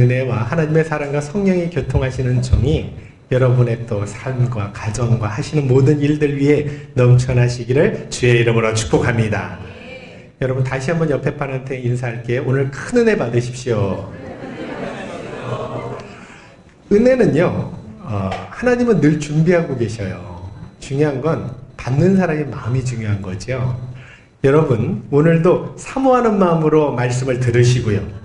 은혜와 하나님의 사랑과 성령이 교통하시는 종이 여러분의 또 삶과 가정과 하시는 모든 일들 위해 넘쳐나시기를 주의 이름으로 축복합니다. 여러분 다시 한번 옆에 분한테 인사할게요. 오늘 큰 은혜 받으십시오. 은혜는요, 어, 하나님은 늘 준비하고 계셔요. 중요한 건 받는 사람의 마음이 중요한 거죠. 여러분, 오늘도 사모하는 마음으로 말씀을 들으시고요.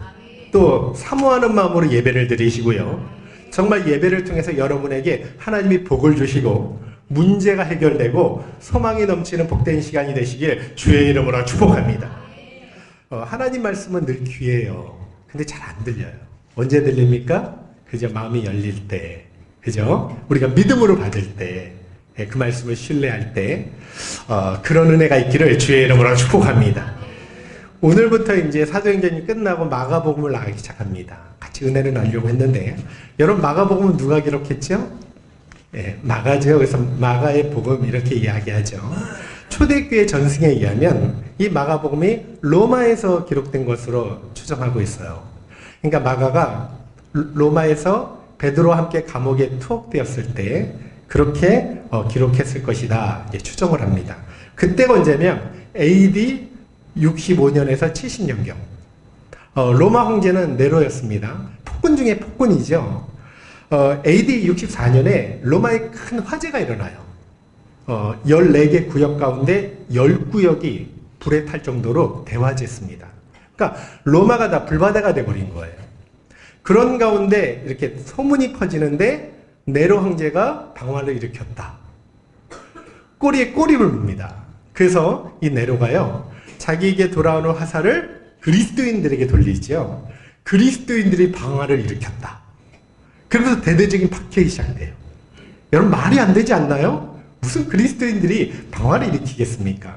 또 사모하는 마음으로 예배를 드리시고요. 정말 예배를 통해서 여러분에게 하나님이 복을 주시고 문제가 해결되고 소망이 넘치는 복된 시간이 되시길 주의 이름으로 축복합니다. 어, 하나님 말씀은 늘 귀해요. 근데 잘 안 들려요. 언제 들립니까? 그저 마음이 열릴 때, 그죠? 우리가 믿음으로 받을 때, 예, 그 말씀을 신뢰할 때, 어, 그런 은혜가 있기를 주의 이름으로 축복합니다. 오늘부터 이제 사도행전이 끝나고 마가복음을 나가기 시작합니다. 같이 은혜를 나누려고 했는데, 여러분 마가복음은 누가 기록했죠? 예, 마가죠. 그래서 마가의 복음 이렇게 이야기하죠. 초대교회 전승에 의하면 이 마가복음이 로마에서 기록된 것으로 추정하고 있어요. 그러니까 마가가 로마에서 베드로와 함께 감옥에 투옥되었을 때 그렇게 어, 기록했을 것이다 추정을 합니다. 그때가 언제면 AD 65년에서 70년경. 어, 로마 황제는 네로였습니다. 폭군 중에 폭군이죠. 어, AD 64년에 로마에 큰 화재가 일어나요. 어, 14개 구역 가운데 10구역이 불에 탈 정도로 대화제습니다. 그러니까 로마가 다 불바다가 돼버린 거예요. 그런 가운데 이렇게 소문이 퍼지는데 네로 황제가 방화를 일으켰다. 꼬리에 꼬리를 룹니다. 그래서 이 네로가요, 자기에게 돌아오는 화살을 그리스도인들에게 돌리죠. 그리스도인들이 방화를 일으켰다. 그러면서 대대적인 박해가 시작돼요. 여러분 말이 안 되지 않나요? 무슨 그리스도인들이 방화를 일으키겠습니까?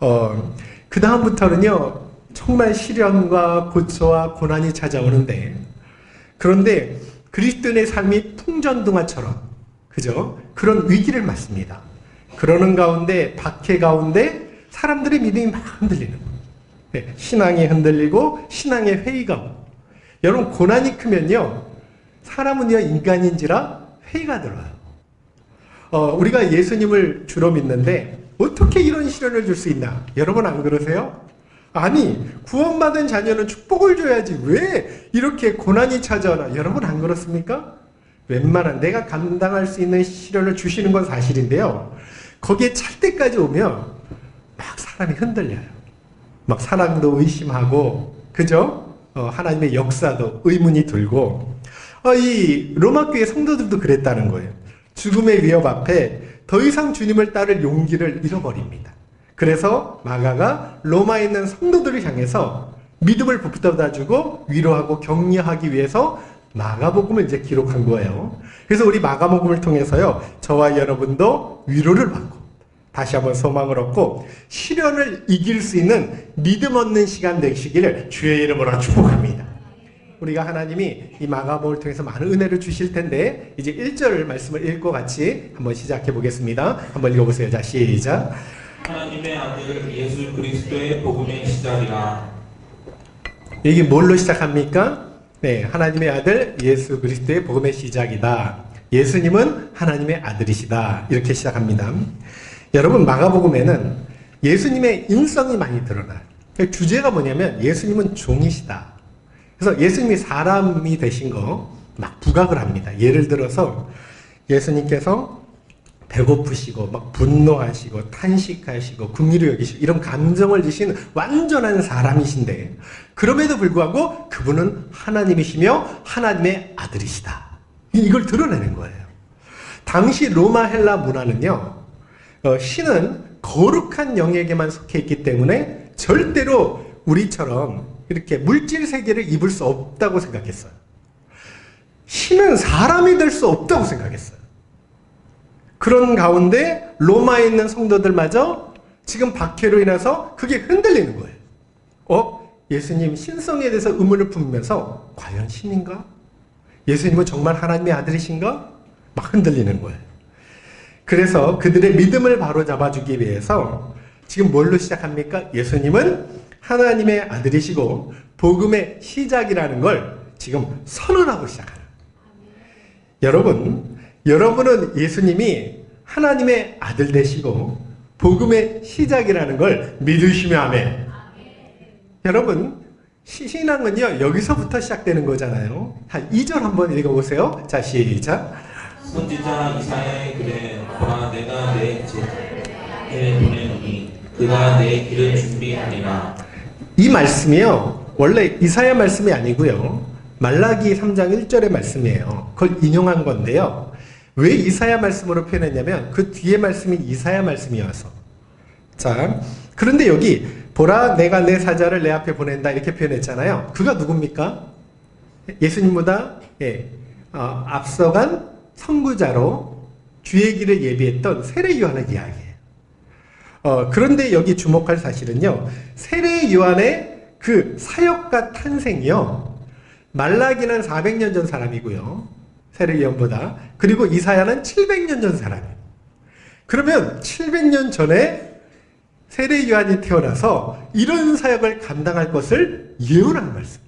어, 그 다음부터는요, 정말 시련과 고초와 고난이 찾아오는데, 그런데 그리스도인의 삶이 풍전등화처럼, 그죠? 그런 위기를 맞습니다. 그러는 가운데, 박해 가운데, 사람들의 믿음이 막 흔들리는 거예요. 네, 신앙이 흔들리고, 신앙의 회의가. 여러분, 고난이 크면요, 사람은요, 인간인지라 회의가 들어요. 어, 우리가 예수님을 주로 믿는데, 어떻게 이런 시련을 줄 수 있나? 여러분 안 그러세요? 아니, 구원받은 자녀는 축복을 줘야지. 왜 이렇게 고난이 찾아오나? 여러분 안 그렇습니까? 웬만한 내가 감당할 수 있는 시련을 주시는 건 사실인데요. 거기에 찰 때까지 오면 막 사람이 흔들려요. 막 사랑도 의심하고, 그죠? 어, 하나님의 역사도 의문이 들고, 어, 이 로마 교회 성도들도 그랬다는 거예요. 죽음의 위협 앞에 더 이상 주님을 따를 용기를 잃어버립니다. 그래서 마가가 로마에 있는 성도들을 향해서 믿음을 북돋아 주고 위로하고 격려하기 위해서 마가복음을 이제 기록한 거예요. 그래서 우리 마가복음을 통해서요, 저와 여러분도 위로를 받고, 다시 한번 소망을 얻고, 시련을 이길 수 있는 믿음 얻는 시간 되시기를 주의 이름으로 축복합니다. 우리가 하나님이 이 마가복음을 통해서 많은 은혜를 주실 텐데, 이제 1절 말씀을 읽고 같이 한번 시작해 보겠습니다. 한번 읽어보세요. 자, 시작. 하나님의 아들 예수 그리스도의 복음의 시작이라 이게 뭘로 시작합니까? 네, 하나님의 아들 예수 그리스도의 복음의 시작이다. 예수님은 하나님의 아들이시다. 이렇게 시작합니다. 여러분 마가복음에는 예수님의 인성이 많이 드러나요. 그 주제가 뭐냐면 예수님은 종이시다. 그래서 예수님이 사람이 되신 거 막 부각을 합니다. 예를 들어서 예수님께서 배고프시고 막 분노하시고 탄식하시고 궁리를 여기시고 이런 감정을 지신 완전한 사람이신데 그럼에도 불구하고 그분은 하나님이시며 하나님의 아들이시다. 이걸 드러내는 거예요. 당시 로마 헬라 문화는요. 어, 신은 거룩한 영에게만 속해 있기 때문에 절대로 우리처럼 이렇게 물질 세계를 입을 수 없다고 생각했어요. 신은 사람이 될 수 없다고 생각했어요. 그런 가운데 로마에 있는 성도들마저 지금 박해로 인해서 그게 흔들리는 거예요. 어? 예수님 신성에 대해서 의문을 품으면서 과연 신인가? 예수님은 정말 하나님의 아들이신가? 막 흔들리는 거예요. 그래서 그들의 믿음을 바로 잡아주기 위해서 지금 뭘로 시작합니까? 예수님은 하나님의 아들이시고 복음의 시작이라는 걸 지금 선언하고 시작하는. 여러분, 여러분은 예수님이 하나님의 아들 되시고 복음의 시작이라는 걸 믿으시며 아멘. 여러분, 시- 신앙은요, 여기서부터 시작되는 거잖아요. 한 2절 한번 읽어보세요. 자, 시작. 선지자 이사야의 글에 보라 내가 내 제에 보내노니 그가 내 길을 준비하리라 이 말씀이요. 원래 이사야 말씀이 아니고요. 말라기 3장 1절의 말씀이에요. 그걸 인용한 건데요. 왜 이사야 말씀으로 표현했냐면 그 뒤에 말씀이 이사야 말씀이어서. 자, 그런데 여기 보라 내가 내 사자를 내 앞에 보낸다 이렇게 표현했잖아요. 그가 누굽니까? 예수님보다 예, 어, 앞서간 선구자로 주의 길을 예비했던 세례 요한의 이야기예요. 어, 그런데 여기 주목할 사실은요, 세례 요한의 그 사역과 탄생이요, 말라기는 400년 전 사람이고요, 세례 요한보다. 그리고 이사야는 700년 전 사람이에요. 그러면 700년 전에 세례 요한이 태어나서 이런 사역을 감당할 것을 예언한 말씀.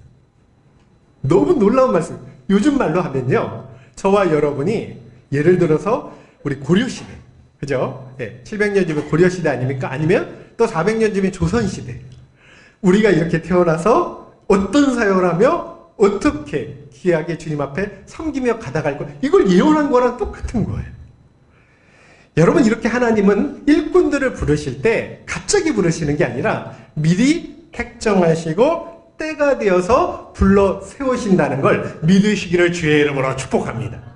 너무 놀라운 말씀. 요즘 말로 하면요. 저와 여러분이 예를 들어서 우리 고려시대. 그죠? 예, 700년쯤에 고려시대 아닙니까? 아니면 또 400년쯤에 조선시대. 우리가 이렇게 태어나서 어떤 사역을 하며 어떻게 귀하게 주님 앞에 섬기며 가다갈 것. 이걸 예언한 거랑 똑같은 거예요. 여러분 이렇게 하나님은 일꾼들을 부르실 때 갑자기 부르시는 게 아니라 미리 택정하시고 때가 되어서 불러 세우신다는 걸 믿으시기를 주의 이름으로 축복합니다.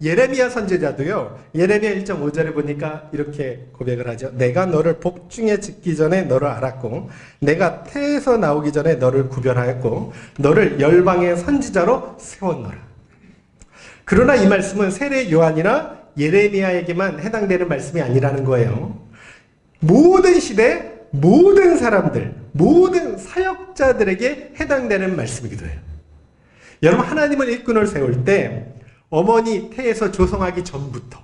예레미야 선지자도요. 예레미야 1.5절에 보니까 이렇게 고백을 하죠. 내가 너를 복중에 짓기 전에 너를 알았고 내가 태에서 나오기 전에 너를 구별하였고 너를 열방의 선지자로 세웠노라. 그러나 이 말씀은 세례 요한이나 예레미야에게만 해당되는 말씀이 아니라는 거예요. 모든 시대, 모든 사람들, 모든 사역자들에게 해당되는 말씀이기도 해요. 여러분, 하나님은 일꾼을 세울 때 어머니 태에서 조성하기 전부터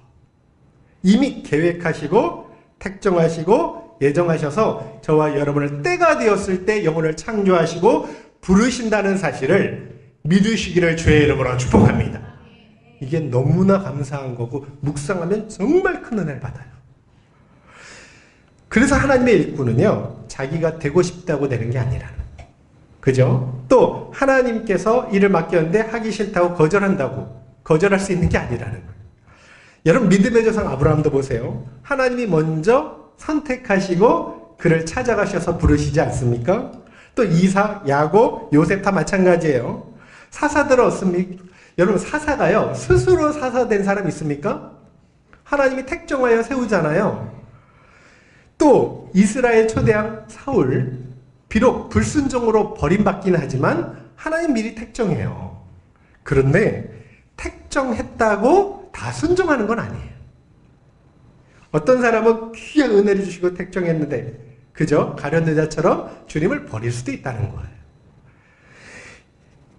이미 계획하시고 택정하시고 예정하셔서 저와 여러분을 때가 되었을 때 영혼을 창조하시고 부르신다는 사실을 믿으시기를 주의 이름으로 축복합니다. 이게 너무나 감사한 거고 묵상하면 정말 큰 은혜를 받아요. 그래서 하나님의 일꾼은요 자기가 되고 싶다고 되는 게 아니라는. 그죠? 또 하나님께서 일을 맡겼는데 하기 싫다고 거절한다고 거절할 수 있는 게 아니라는 거예요. 여러분 믿음의 조상 아브라함도 보세요. 하나님이 먼저 선택하시고 그를 찾아가셔서 부르시지 않습니까? 또 이삭, 야곱, 요셉 다 마찬가지예요. 사사들 어습니까? 여러분 사사가요 스스로 사사된 사람 있습니까? 하나님이 택정하여 세우잖아요. 또 이스라엘 초대왕 사울 비록 불순종으로 버림받기는 하지만 하나님 미리 택정해요. 그런데 택정했다고 다 순종하는 건 아니에요. 어떤 사람은 귀한 은혜를 주시고 택정했는데 그저 가련된 자처럼 주님을 버릴 수도 있다는 거예요.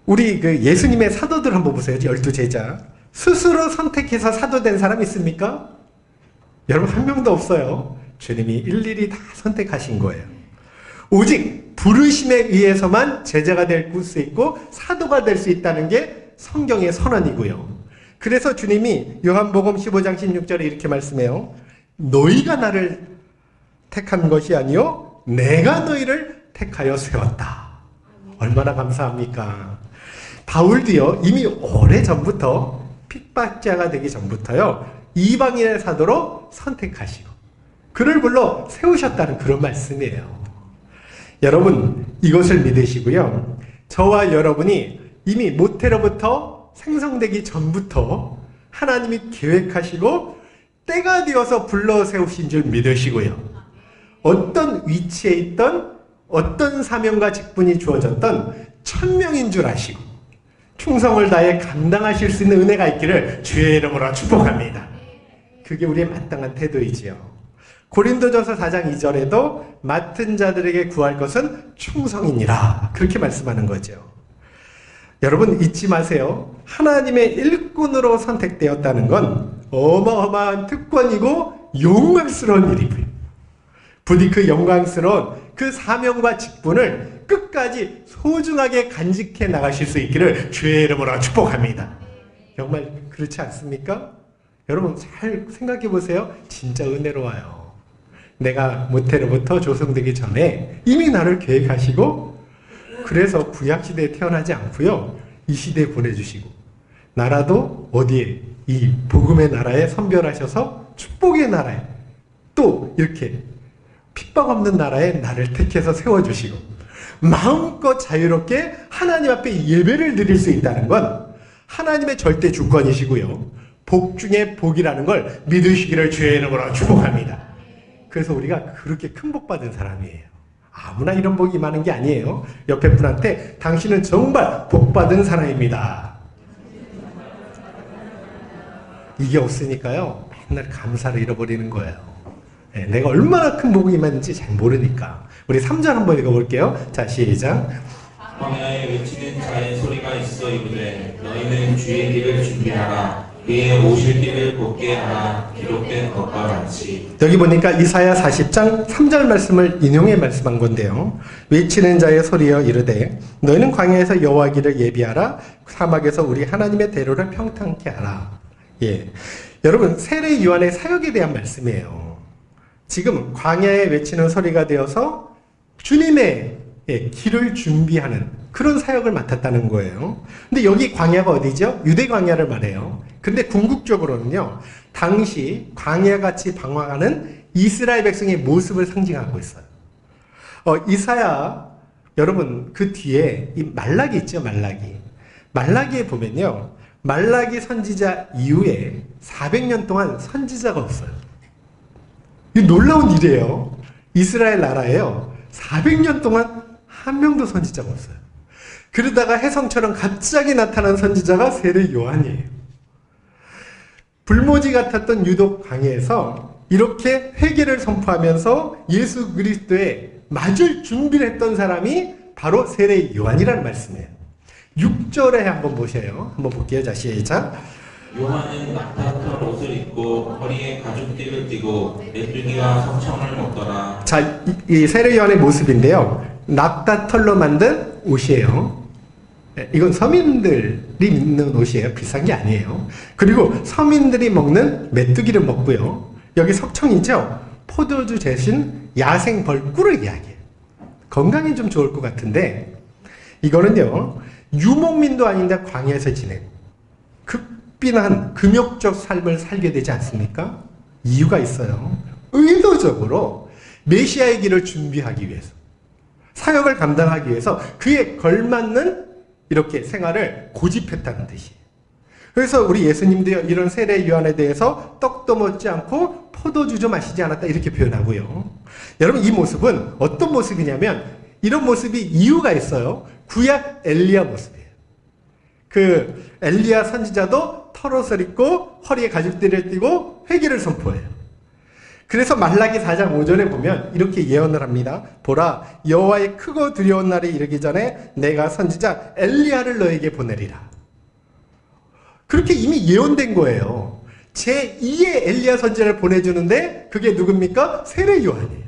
우리 그 예수님의 사도들 한번 보세요. 열두 제자. 스스로 선택해서 사도 된 사람 있습니까? 여러분 한 명도 없어요. 주님이 일일이 다 선택하신 거예요. 오직 부르심에 의해서만 제자가 될 수 있고 사도가 될 수 있다는 게 성경의 선언이고요. 그래서 주님이 요한복음 15장 16절에 이렇게 말씀해요. 너희가 나를 택한 것이 아니요 내가 너희를 택하여 세웠다. 얼마나 감사합니까? 바울도요 이미 오래 전부터 핍박자가 되기 전부터요 이방인의 사도로 선택하시고 그를 불러 세우셨다는 그런 말씀이에요. 여러분 이것을 믿으시고요. 저와 여러분이 이미 모태로부터 생성되기 전부터 하나님이 계획하시고 때가 되어서 불러 세우신 줄 믿으시고요. 어떤 위치에 있던 어떤 사명과 직분이 주어졌던 천명인 줄 아시고 충성을 다해 감당하실 수 있는 은혜가 있기를 주의 이름으로 축복합니다. 그게 우리의 마땅한 태도이지요. 고린도전서 4장 2절에도 맡은 자들에게 구할 것은 충성이니라 그렇게 말씀하는 거죠. 여러분 잊지 마세요. 하나님의 일꾼으로 선택되었다는 건 어마어마한 특권이고 영광스러운 일이고요. 부디 그 영광스러운 그 사명과 직분을 끝까지 소중하게 간직해 나가실 수 있기를 주의 이름으로 축복합니다. 정말 그렇지 않습니까? 여러분 잘 생각해 보세요. 진짜 은혜로워요. 내가 모태로부터 조성되기 전에 이미 나를 계획하시고 그래서 구약 시대에 태어나지 않고요. 이 시대에 보내주시고 나라도 어디에 이 복음의 나라에 선별하셔서 축복의 나라에 또 이렇게 핍박 없는 나라에 나를 택해서 세워주시고 마음껏 자유롭게 하나님 앞에 예배를 드릴 수 있다는 건 하나님의 절대 주권이시고요. 복 중에 복이라는 걸 믿으시기를 주의 이름으로 축복합니다. 그래서 우리가 그렇게 큰 복 받은 사람이에요. 아무나 이런 복이 많은 게 아니에요. 옆에 분한테 당신은 정말 복 받은 사람입니다. 이게 없으니까요. 맨날 감사를 잃어버리는 거예요. 예, 내가 얼마나 큰 복이 임했는지 잘 모르니까. 우리 3절 한번 읽어볼게요. 자, 시작. 광야에 외치는 자의 소리가 있어 이르되 너희는 주의 길을 준비하라 그의 오실 길을 곱게 하라 기록된 것과 같이 여기 보니까 이사야 40장 3절 말씀을 인용해 말씀한 건데요. 외치는 자의 소리여 이르되 너희는 광야에서 여호와 길을 예비하라 사막에서 우리 하나님의 대로를 평탄케 하라. 예. 여러분 세례 요한의 사역에 대한 말씀이에요. 지금 광야에 외치는 소리가 되어서 주님의 예, 길을 준비하는 그런 사역을 맡았다는 거예요. 근데 여기 광야가 어디죠? 유대 광야를 말해요. 근데 궁극적으로는요, 당시 광야같이 방황하는 이스라엘 백성의 모습을 상징하고 있어요. 어, 이사야, 여러분, 그 뒤에 이 말라기 있죠, 말라기. 말라기에 보면요, 말라기 선지자 이후에 400년 동안 선지자가 없어요. 이 놀라운 일이에요. 이스라엘 나라에요. 400년 동안 한 명도 선지자가 없어요. 그러다가 혜성처럼 갑자기 나타난 선지자가 세례 요한이에요. 불모지 같았던 유독 광야에서 이렇게 회개를 선포하면서 예수 그리스도에 맞을 준비를 했던 사람이 바로 세례 요한이라는 말씀이에요. 6절에 한번 보세요. 한번 볼게요. 자, 시작. 요한은 낙타털 옷을 입고 허리에 가죽띠를 띠고 메뚜기와 성청을 먹더라 자, 이, 이 세례 요한의 모습인데요. 낙타 털로 만든 옷이에요. 네, 이건 서민들이 입는 옷이에요. 비싼 게 아니에요. 그리고 서민들이 먹는 메뚜기를 먹고요. 여기 석청이죠. 포도주 대신 야생 벌꿀을 이야기해요. 건강에 좀 좋을 것 같은데 이거는요. 유목민도 아닌데 광야에서 지내고 극빈한 금욕적 삶을 살게 되지 않습니까? 이유가 있어요. 의도적으로 메시아의 길을 준비하기 위해서 사역을 감당하기 위해서 그에 걸맞는 이렇게 생활을 고집했다는 뜻이에요. 그래서 우리 예수님도 이런 세례 요한에 대해서 떡도 먹지 않고 포도주도 마시지 않았다 이렇게 표현하고요. 여러분 이 모습은 어떤 모습이냐면 이런 모습이 이유가 있어요. 구약 엘리야 모습이에요. 그 엘리야 선지자도 털옷을 입고 허리에 가죽띠를 띠고 회개를 선포해요. 그래서 말라기 4장 5절에 보면 이렇게 예언을 합니다. 보라 여호와의 크고 두려운 날이 이르기 전에 내가 선지자 엘리야를 너에게 보내리라. 그렇게 이미 예언된 거예요. 제 2의 엘리야 선지자를 보내주는데 그게 누굽니까? 세례 요한이에요.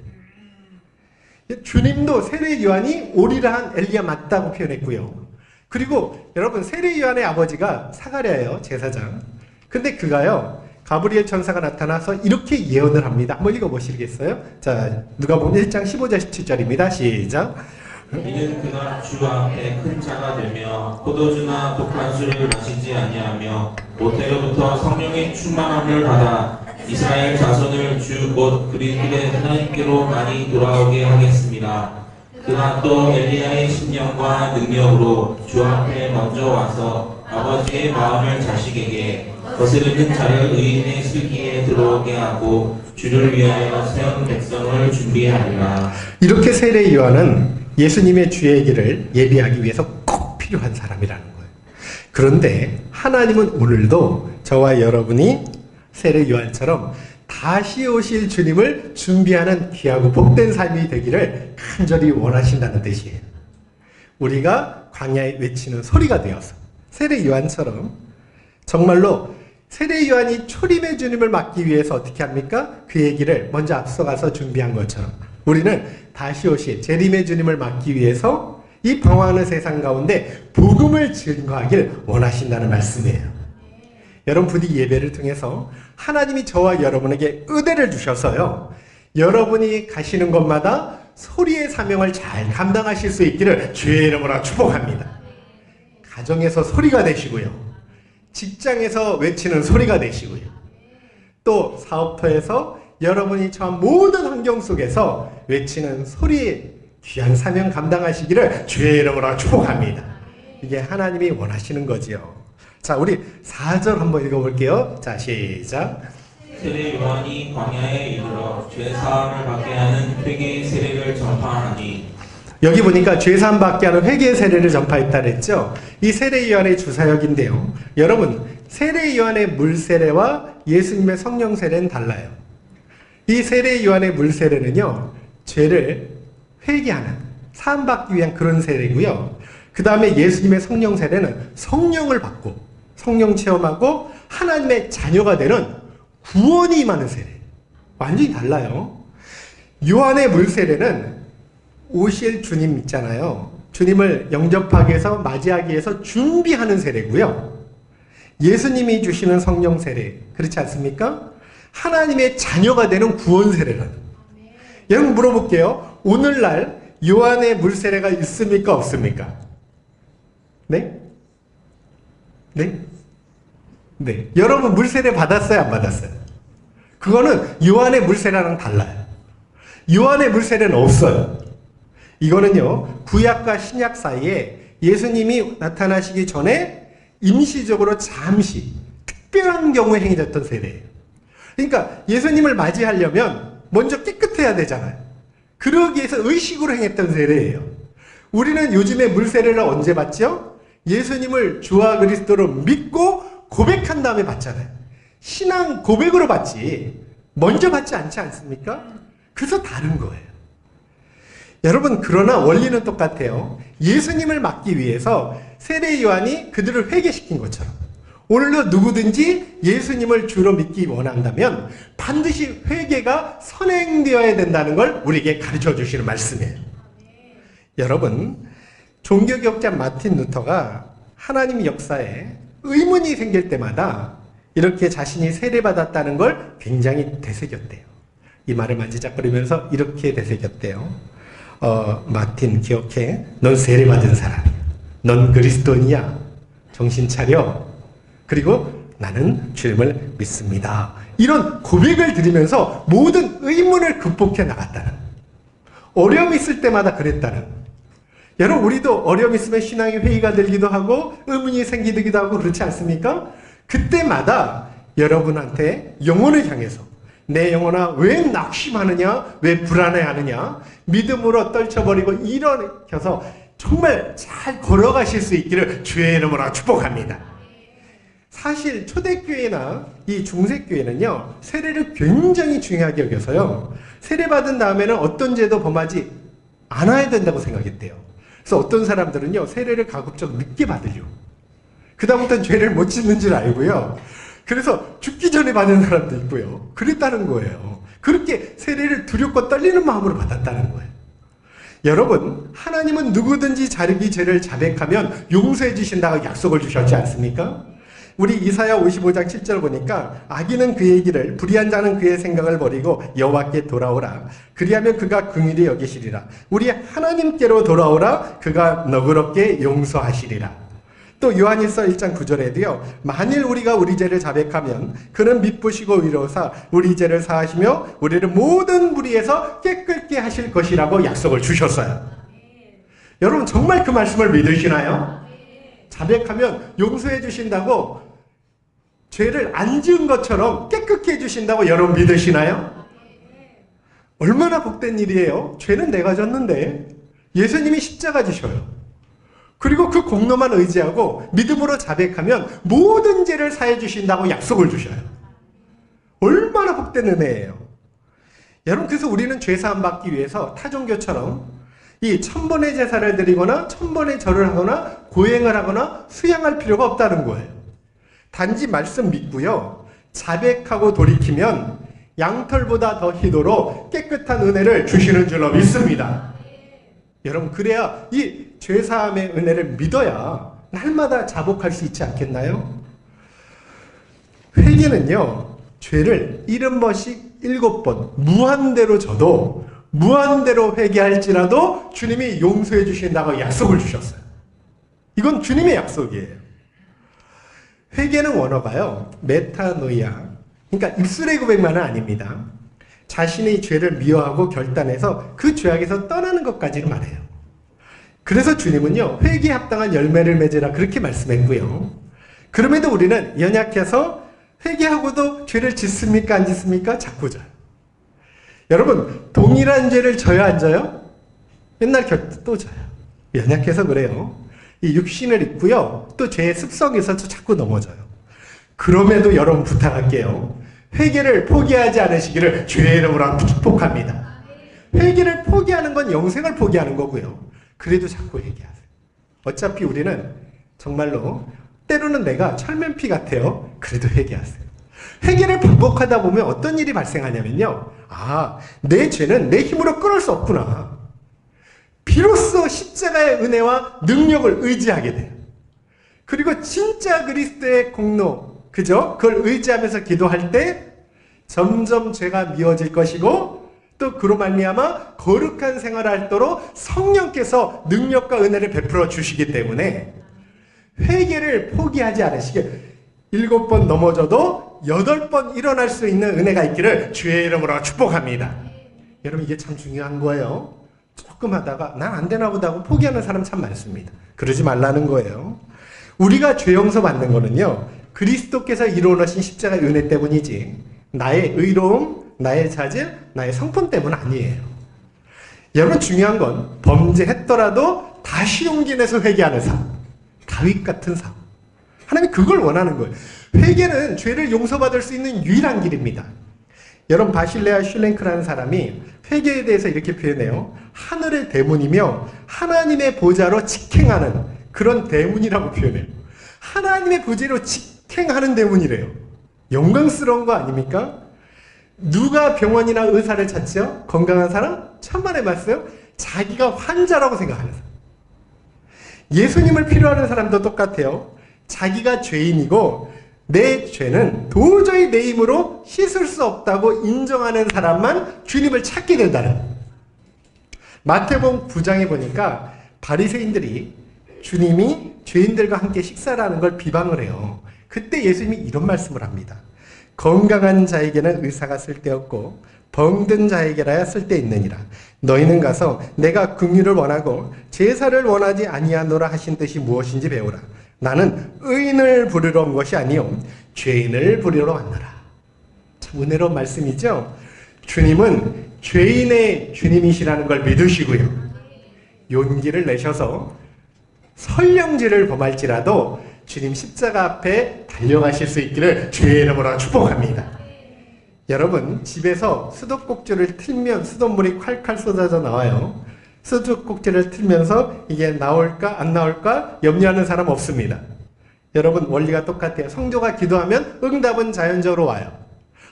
주님도 세례 요한이 오리라 한 엘리야 맞다고 표현했고요. 그리고 여러분 세례 요한의 아버지가 사가랴예요 제사장. 근데 그가요 가브리엘 천사가 나타나서 이렇게 예언을 합니다. 한번 읽어보시겠어요? 자 누가 보면 1장 15절 17절입니다. 시작. 이는 그가 주 앞에 큰 자가 되며 포도주나 독한 술을 마시지 아니하며 모태로부터 성령의 충만함을 받아 이스라엘 자손을 주 곧 그리스도의 하나님께로 많이 돌아오게 하겠습니다. 그가 또 엘리야의 신령과 능력으로 주 앞에 먼저 와서 아버지의 마음을 자식에게 거스르는 자를 의인의 슬기에 들어오게 하고 주를 위하여 세운 백성을 준비하리라. 이렇게 세례 요한은 예수님의 주의 길을 예비하기 위해서 꼭 필요한 사람이라는 거예요. 그런데 하나님은 오늘도 저와 여러분이 세례 요한처럼 다시 오실 주님을 준비하는 귀하고 복된 삶이 되기를 간절히 원하신다는 뜻이에요. 우리가 광야에 외치는 소리가 되어서 세례 요한처럼 정말로 세례 요한이 초림의 주님을 맞기 위해서 어떻게 합니까? 그 얘기를 먼저 앞서가서 준비한 것처럼 우리는 다시 오실 재림의 주님을 맞기 위해서 이 방황하는 세상 가운데 복음을 증거하길 원하신다는 말씀이에요. 여러분 부디 예배를 통해서 하나님이 저와 여러분에게 의대를 주셔서요. 여러분이 가시는 곳마다 소리의 사명을 잘 감당하실 수 있기를 주의 이름으로 축복합니다. 가정에서 소리가 되시고요. 직장에서 외치는 소리가 되시고요. 또 사업터에서 여러분이 처한 모든 환경 속에서 외치는 소리의 귀한 사명 감당하시기를 주의 이름으로 축복합니다. 이게 하나님이 원하시는 거지요. 자, 우리 4절 한번 읽어볼게요. 자, 시작. 세례 요한이 광야에 이르러 죄 사함을 받게 하는 회개의 세례를 전파하니 여기 보니까 죄사함 받게 하는 회개의 세례를 전파했다 그랬죠. 이 세례 요한의 주사역인데요. 여러분, 세례 요한의 물 세례와 예수님의 성령 세례는 달라요. 이 세례 요한의 물 세례는요. 죄를 회개하는 사함 받기 위한 그런 세례고요. 그 다음에 예수님의 성령 세례는 성령을 받고 성령 체험하고 하나님의 자녀가 되는 구원이 임하는 세례. 완전히 달라요. 요한의 물 세례는 오실 주님 있잖아요. 주님을 영접하기 위해서 맞이하기 위해서 준비하는 세례고요. 예수님이 주시는 성령 세례 그렇지 않습니까? 하나님의 자녀가 되는 구원 세례라는. 여러분 물어볼게요. 오늘날 요한의 물 세례가 있습니까 없습니까? 네? 네? 네. 여러분 물 세례 받았어요 안 받았어요? 그거는 요한의 물 세례랑 달라요. 요한의 물 세례는 없어요. 이거는요, 구약과 신약 사이에 예수님이 나타나시기 전에 임시적으로 잠시 특별한 경우에 행해졌던 세례예요. 그러니까 예수님을 맞이하려면 먼저 깨끗해야 되잖아요. 그러기 위해서 의식으로 행했던 세례예요. 우리는 요즘에 물세례를 언제 받죠? 예수님을 주와 그리스도로 믿고 고백한 다음에 받잖아요. 신앙 고백으로 받지. 먼저 받지 않지 않습니까? 그래서 다른 거예요. 여러분 그러나 원리는 똑같아요. 예수님을 맡기 위해서 세례 요한이 그들을 회개시킨 것처럼 오늘도 누구든지 예수님을 주로 믿기 원한다면 반드시 회개가 선행되어야 된다는 걸 우리에게 가르쳐 주시는 말씀이에요. 여러분 종교개혁자 마틴 루터가 하나님 역사에 의문이 생길 때마다 이렇게 자신이 세례받았다는 걸 굉장히 되새겼대요. 이 말을 만지작거리면서 이렇게 되새겼대요. 어, 마틴 기억해. 넌 세례받은 사람이야. 넌 그리스도인이야. 정신 차려. 그리고 나는 주님을 믿습니다. 이런 고백을 드리면서 모든 의문을 극복해 나갔다는. 어려움이 있을 때마다 그랬다는. 여러분, 우리도 어려움 있으면 신앙의 회의가 들기도 하고 의문이 생기기도 하고 그렇지 않습니까? 그때마다 여러분한테 영혼을 향해서 내 영혼아 왜 낙심하느냐? 왜 불안해하느냐? 믿음으로 떨쳐버리고 일어켜서 정말 잘 걸어가실 수 있기를 주의 이름으로 축복합니다. 사실 초대교회나 이 중세교회는요 세례를 굉장히 중요하게 여겨서요 세례받은 다음에는 어떤 죄도 범하지 않아야 된다고 생각했대요. 그래서 어떤 사람들은요 세례를 가급적 늦게 받으려고 그다음부터는 죄를 못 짓는 줄 알고요. 그래서 죽기 전에 받은 사람도 있고요. 그랬다는 거예요. 그렇게 세례를 두렵고 떨리는 마음으로 받았다는 거예요. 여러분, 하나님은 누구든지 자기 죄를 자백하면 용서해 주신다고 약속을 주셨지 않습니까? 우리 이사야 55장 7절 보니까 악인은 그의 길을 불의한 자는 그의 생각을 버리고 여호와께 돌아오라 그리하면 그가 긍휼히 여기시리라 우리 하나님께로 돌아오라 그가 너그럽게 용서하시리라 또 요한일서 1장 9절에도요. 만일 우리가 우리 죄를 자백하면 그는 미쁘시고 위로사 우리 죄를 사하시며 우리를 모든 무리에서 깨끗게 하실 것이라고 약속을 주셨어요. 여러분 정말 그 말씀을 믿으시나요? 자백하면 용서해 주신다고 죄를 안 지은 것처럼 깨끗게 해 주신다고 여러분 믿으시나요? 얼마나 복된 일이에요. 죄는 내가 졌는데 예수님이 십자가 지셔요. 그리고 그 공로만 의지하고 믿음으로 자백하면 모든 죄를 사해 주신다고 약속을 주셔요. 얼마나 복된 은혜예요. 여러분 그래서 우리는 죄 사함 받기 위해서 타종교처럼 이 천번의 제사를 드리거나 천번의 절을 하거나 고행을 하거나 수양할 필요가 없다는 거예요. 단지 말씀 믿고요. 자백하고 돌이키면 양털보다 더 희도로 깨끗한 은혜를 주시는 줄로 믿습니다. 여러분 그래야 이 죄사함의 은혜를 믿어야 날마다 자복할 수 있지 않겠나요? 회개는요 죄를 일흔 번씩 일곱 번 무한대로 져도 무한대로 회개할지라도 주님이 용서해 주신다고 약속을 주셨어요. 이건 주님의 약속이에요. 회개는 원어가요 메타노이아 그러니까 입술의 고백만은 아닙니다. 자신의 죄를 미워하고 결단해서 그 죄악에서 떠나는 것까지를 말해요. 그래서 주님은요, 회개에 합당한 열매를 맺으라 그렇게 말씀했고요. 그럼에도 우리는 연약해서 회개하고도 죄를 짓습니까? 안 짓습니까? 자꾸 져요. 여러분, 동일한 죄를 져요? 안 져요? 맨날 곁또 져요. 연약해서 그래요. 이 육신을 입고요. 또 죄의 습성에서 자꾸 넘어져요. 그럼에도 여러분 부탁할게요. 회개를 포기하지 않으시기를 주의 이름으로 축복합니다. 회개를 포기하는 건 영생을 포기하는 거고요. 그래도 자꾸 회개하세요. 어차피 우리는 정말로 때로는 내가 철면피 같아요. 그래도 회개하세요. 회개를 반복하다 보면 어떤 일이 발생하냐면요. 아, 내 죄는 내 힘으로 끊을 수 없구나. 비로소 십자가의 은혜와 능력을 의지하게 돼요. 그리고 진짜 그리스도의 공로, 그죠? 그걸 의지하면서 기도할 때 점점 죄가 미워질 것이고 또 그로 말미암아 거룩한 생활을 할도록 성령께서 능력과 은혜를 베풀어 주시기 때문에 회개를 포기하지 않으시게 일곱 번 넘어져도 여덟 번 일어날 수 있는 은혜가 있기를 주의 이름으로 축복합니다. 여러분 이게 참 중요한 거예요. 조금 하다가 난 안 되나 보다 하고 포기하는 사람 참 많습니다. 그러지 말라는 거예요. 우리가 죄 용서 받는 거는요. 그리스도께서 이루어놓으신 십자가의 은혜 때문이지 나의 의로움, 나의 자질, 나의 성품 때문 아니에요. 여러분 중요한 건 범죄했더라도 다시 용기 내서 회개하는 삶. 다윗 같은 삶. 하나님이 그걸 원하는 거예요. 회개는 죄를 용서받을 수 있는 유일한 길입니다. 여러분 바실레아 슐랭크라는 사람이 회개에 대해서 이렇게 표현해요. 하늘의 대문이며 하나님의 보좌로 직행하는 그런 대문이라고 표현해요. 하나님의 보좌로 직 행하는 대문이래요. 영광스러운 거 아닙니까? 누가 병원이나 의사를 찾죠? 건강한 사람? 천만에 봤어요? 자기가 환자라고 생각하는 사람. 예수님을 필요하는 사람도 똑같아요. 자기가 죄인이고 내 죄는 도저히 내 힘으로 씻을 수 없다고 인정하는 사람만 주님을 찾게 된다는. 마태복음 9장에 보니까 바리새인들이 주님이 죄인들과 함께 식사를 하는 걸 비방을 해요. 그때 예수님이 이런 말씀을 합니다. 건강한 자에게는 의사가 쓸데없고 병든 자에게라야 쓸데있느니라. 너희는 가서 내가 긍휼을 원하고 제사를 원하지 아니하노라 하신 뜻이 무엇인지 배우라. 나는 의인을 부르러 온 것이 아니요 죄인을 부르러 왔노라. 참 은혜로운 말씀이죠. 주님은 죄인의 주님이시라는 걸 믿으시고요. 용기를 내셔서 설령제를 범할지라도 주님 십자가 앞에 달려가실 수 있기를 주의 이름으로 축복합니다. 여러분 집에서 수도꼭지를 틀면 수돗물이 콸콸 쏟아져 나와요. 수도꼭지를 틀면서 이게 나올까 안 나올까 염려하는 사람 없습니다. 여러분 원리가 똑같아요. 성도가 기도하면 응답은 자연적으로 와요.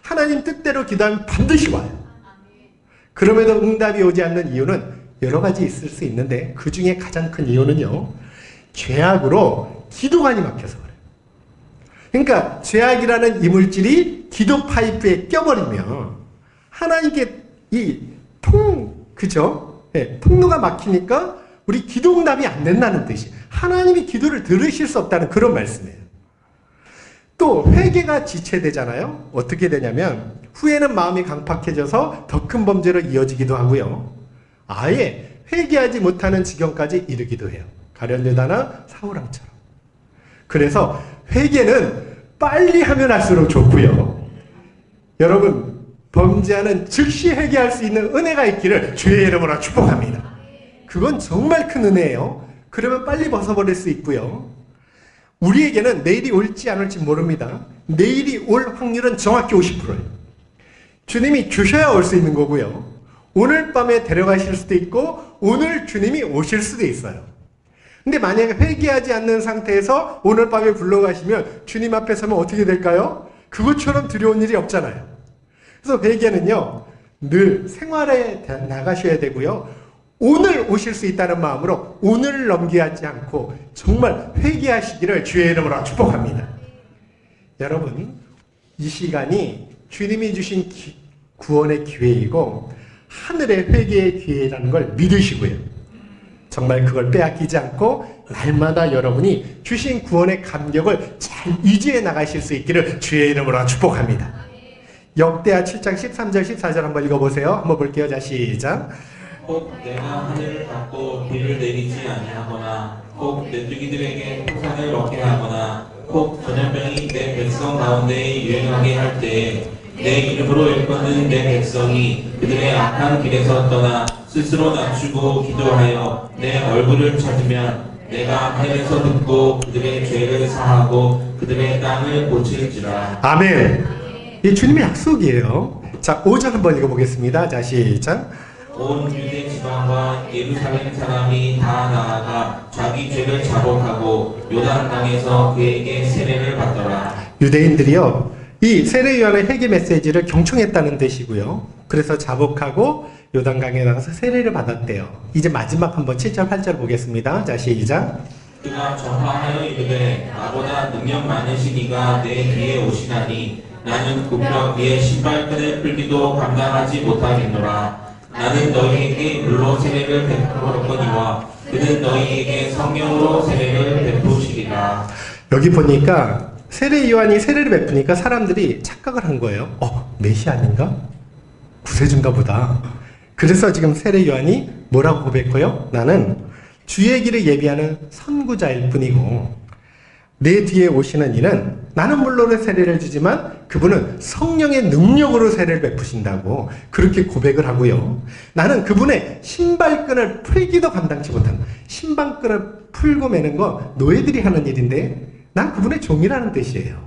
하나님 뜻대로 기도하면 반드시 와요. 그럼에도 응답이 오지 않는 이유는 여러 가지 있을 수 있는데 그 중에 가장 큰 이유는요. 죄악으로 기도관이 막혀서 그래요. 그러니까 죄악이라는 이물질이 기도 파이프에 껴버리면 하나님께 이 통, 그죠? 네, 통로가 막히니까 우리 기도 응답이 안 된다는 뜻이 하나님이 기도를 들으실 수 없다는 그런 말씀이에요. 또 회개가 지체되잖아요. 어떻게 되냐면 후에는 마음이 강팍해져서 더 큰 범죄로 이어지기도 하고요. 아예 회개하지 못하는 지경까지 이르기도 해요. 가련유다나 사우랑처럼. 그래서 회개는 빨리 하면 할수록 좋고요. 여러분 범죄하는 즉시 회개할 수 있는 은혜가 있기를 주의 이름으로 축복합니다. 그건 정말 큰 은혜예요. 그러면 빨리 벗어버릴 수 있고요. 우리에게는 내일이 올지 안 올지 모릅니다. 내일이 올 확률은 정확히 50%예요. 주님이 주셔야 올 수 있는 거고요. 오늘 밤에 데려가실 수도 있고 오늘 주님이 오실 수도 있어요. 근데 만약에 회개하지 않는 상태에서 오늘 밤에 불러가시면 주님 앞에 서면 어떻게 될까요? 그것처럼 두려운 일이 없잖아요. 그래서 회개는요, 늘 생활에 대- 나가셔야 되고요. 오늘 오실 수 있다는 마음으로 오늘 넘기지 않고 정말 회개하시기를 주의 이름으로 축복합니다. 여러분, 이 시간이 주님이 주신 기- 구원의 기회이고 하늘의 회개의 기회라는 걸 믿으시고요. 정말 그걸 빼앗기지 않고 날마다 여러분이 주신 구원의 감격을 잘 유지해 나가실 수 있기를 주의 이름으로 축복합니다. 역대하 7장 13절 14절 한번 읽어보세요. 한번 볼게요. 자 시작. 혹 내가 하늘을 닫고 비를 내리지 아니하거나 혹 메뚜기들에게 토산을 먹게 하거나 혹 전염병이 내 백성 가운데 유행하게 할 때에 내 이름으로 일컫는 내 백성이 그들의 악한 길에서 떠나 스스로 낮추고 기도하여 내 얼굴을 찾으면 내가 하늘에서 듣고 그들의 죄를 사하고 그들의 땅을 고칠지라 아멘. 이 주님의 약속이에요. 자 5절 한번 읽어보겠습니다. 자 시작. 온 유대 지방과 예루살렘 사람이 다 나아가 자기 죄를 자복하고 요단 강에서 그에게 세례를 받더라. 유대인들이요. 이 세례 요한의 회개 메시지를 경청했다는 뜻이고요. 그래서 자복하고 요단강에 나가서 세례를 받았대요. 이제 마지막 한번 7절 8절 보겠습니다. 자 시작. 그가 전파하여 이르되 나보다 능력 많으신 이가 내 뒤에 오시나니 나는 구벽 위에 신발끈을 풀기도 감당하지 못하겠노라. 나는 너희에게 물로 세례를 베풀었거니와 그는 너희에게 성령으로 세례를 베푸시리라. 여기 보니까 세례 요한이 세례를 베푸니까 사람들이 착각을 한 거예요. 어, 메시 아닌가? 구세주인가 보다. 그래서 지금 세례 요한이 뭐라고 고백해요? 나는 주의 길을 예비하는 선구자일 뿐이고 내 뒤에 오시는 이는 나는 물론의 세례를 주지만 그분은 성령의 능력으로 세례를 베푸신다고 그렇게 고백을 하고요. 나는 그분의 신발끈을 풀기도 감당치 못한 신발끈을 풀고 매는 거 노예들이 하는 일인데 난 그분의 종이라는 뜻이에요.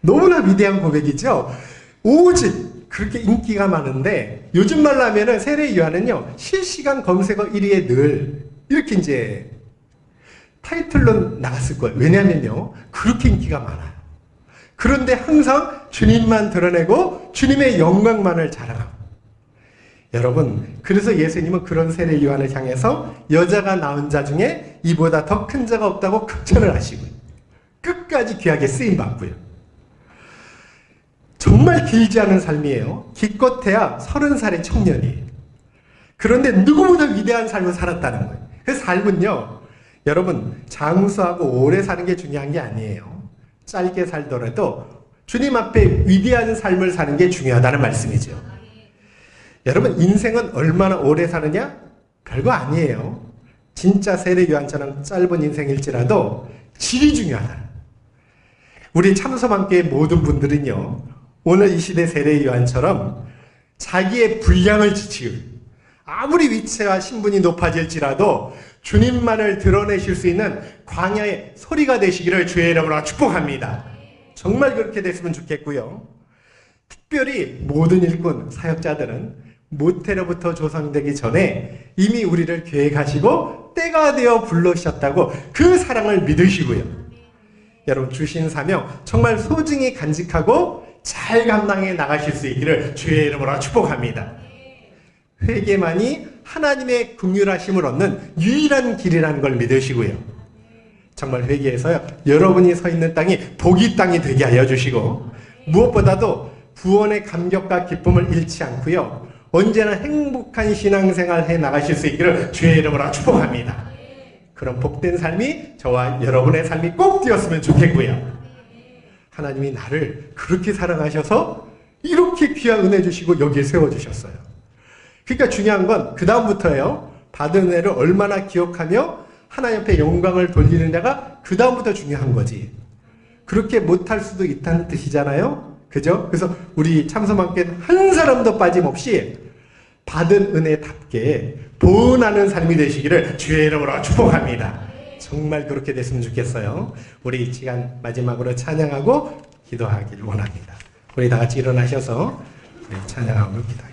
너무나 위대한 고백이죠. 오직 그렇게 인기가 많은데 요즘 말로 하면은 세례 요한은요 실시간 검색어 1위에 늘 이렇게 이제 타이틀로 나갔을 거예요. 왜냐면요 그렇게 인기가 많아요. 그런데 항상 주님만 드러내고 주님의 영광만을 자랑하고 여러분 그래서 예수님은 그런 세례 요한을 향해서 여자가 낳은 자 중에 이보다 더 큰 자가 없다고 극찬을 하시고요. 끝까지 귀하게 쓰임 받고요. 정말 길지 않은 삶이에요. 기껏해야 서른 살의 청년이에요. 그런데 누구보다 위대한 삶을 살았다는 거예요. 그 삶은요, 여러분, 장수하고 오래 사는 게 중요한 게 아니에요. 짧게 살더라도 주님 앞에 위대한 삶을 사는 게 중요하다는 말씀이죠. 여러분, 인생은 얼마나 오래 사느냐? 별거 아니에요. 진짜 세례 요한처럼 짧은 인생일지라도 질이 중요하다. 우리 참석함께 모든 분들은요, 오늘 이 시대 세례 요한처럼 자기의 분량을 지치고 아무리 위치와 신분이 높아질지라도 주님만을 드러내실 수 있는 광야의 소리가 되시기를 주의 이름으로 축복합니다. 정말 그렇게 됐으면 좋겠고요. 특별히 모든 일꾼 사역자들은 모태로부터 조성되기 전에 이미 우리를 계획하시고 때가 되어 불러주셨다고 그 사랑을 믿으시고요. 여러분 주신 사명 정말 소중히 간직하고 잘 감당해 나가실 수 있기를 주의 이름으로 축복합니다. 회개만이 하나님의 긍휼하심을 얻는 유일한 길이라는 걸 믿으시고요. 정말 회개해서요. 여러분이 서 있는 땅이 복이 땅이 되게 하여 주시고 무엇보다도 구원의 감격과 기쁨을 잃지 않고요. 언제나 행복한 신앙생활 해 나가실 수 있기를 주의 이름으로 축복합니다. 그런 복된 삶이 저와 여러분의 삶이 꼭 되었으면 좋겠고요. 하나님이 나를 그렇게 사랑하셔서 이렇게 귀한 은혜 주시고 여기에 세워주셨어요. 그러니까 중요한 건 그 다음부터예요. 받은 은혜를 얼마나 기억하며 하나님 앞에 영광을 돌리느냐가 그 다음부터 중요한 거지. 그렇게 못할 수도 있다는 뜻이잖아요. 그죠? 그래서 우리 참석함께 한 사람도 빠짐없이 받은 은혜답게 보은하는 삶이 되시기를 주의 이름으로 축복합니다. 정말 그렇게 됐으면 좋겠어요. 우리 이 시간 마지막으로 찬양하고 기도하기를 원합니다. 우리 다 같이 일어나셔서 찬양하고 기도하겠습니다.